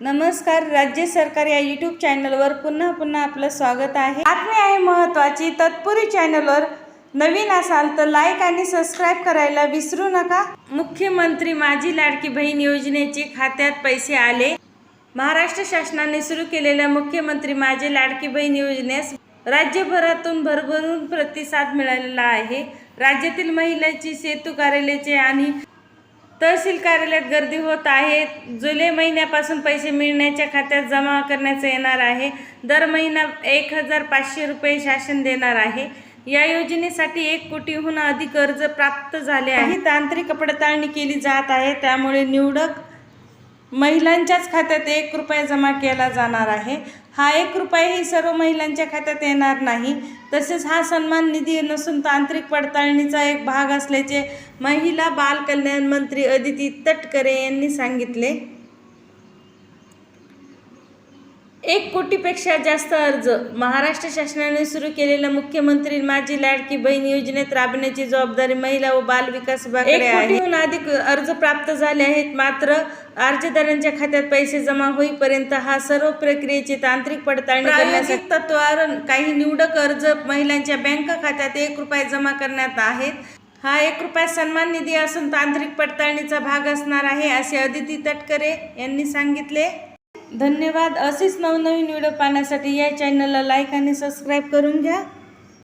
नमस्कार राज्य सरकार या यूट्यूब चॅनलवर पुन्हा पुन्हा आपलं स्वागत आहे. बातमी आहे महत्त्वाची तत्पुरी चॅनलवर नवीन असाल तर लाईक आणि सबस्क्राईब करायला विसरू नका. मुख्यमंत्री माझी लाडकी बहीण योजनेचे खात्यात पैसे आले. महाराष्ट्र शासनाने सुरू केलेल्या मुख्यमंत्री माझे लाडकी बहीण योजनेस राज्यभरातून भरभरून प्रतिसाद मिळालेला आहे. राज्यातील महिलांची सेतू कार्यालयाचे आणि तहसील कार्यालयात गर्दी होत आहे. जुलै महिन्यापासून पैसे मिळण्याच्या खात्यात जमा करण्याचं येणार आहे. दर महिना एक हजार पाचशे रुपये शासन देणार आहे. या योजनेसाठी एक कोटीहून अधिक अर्ज प्राप्त झाले आहे तांत्रिक पडताळणी केली जात आहे. त्यामुळे निवडक महिलांच्याच खात्यात एक रुपया जमा केला जाणार आहे. हा एक रुपयाही सर्व महिलांच्या खात्यात येणार नाही. तसेच हा सन्मान निधी नसून तांत्रिक पडताळणीचा एक भाग असल्याचे महिला बाल कल्याण मंत्री अदिती तटकरे यांनी सांगितले. एक कोटीपेक्षा जास्त अर्ज. महाराष्ट्र शासनाने सुरू केलेल्या मुख्यमंत्री माझी लाडकी बहीण योजनेत राबण्याची जबाबदारी महिला व बाल विकास विभागाकडे आहे. कोटीहून अधिक अर्ज प्राप्त झाले आहेत. मात्र अर्जदारांच्या खात्यात पैसे जमा होईपर्यंत हा सर्व प्रक्रियेची तांत्रिक पडताळणी करण्यासाठी तत्वावर काही निवडक अर्ज महिलांच्या बँक खात्यात एक रुपये जमा करण्यात आहेत. हा एक रुपया सन्मान निधी असून तांत्रिक पडताळणीचा भाग असणार आहे असे अदिती तटकरे यांनी सांगितले. धन्यवाद. असेच नवनवीन व्हिडिओ पाहण्यासाठी या चॅनलला लाईक आणि सबस्क्राईब करून घ्या.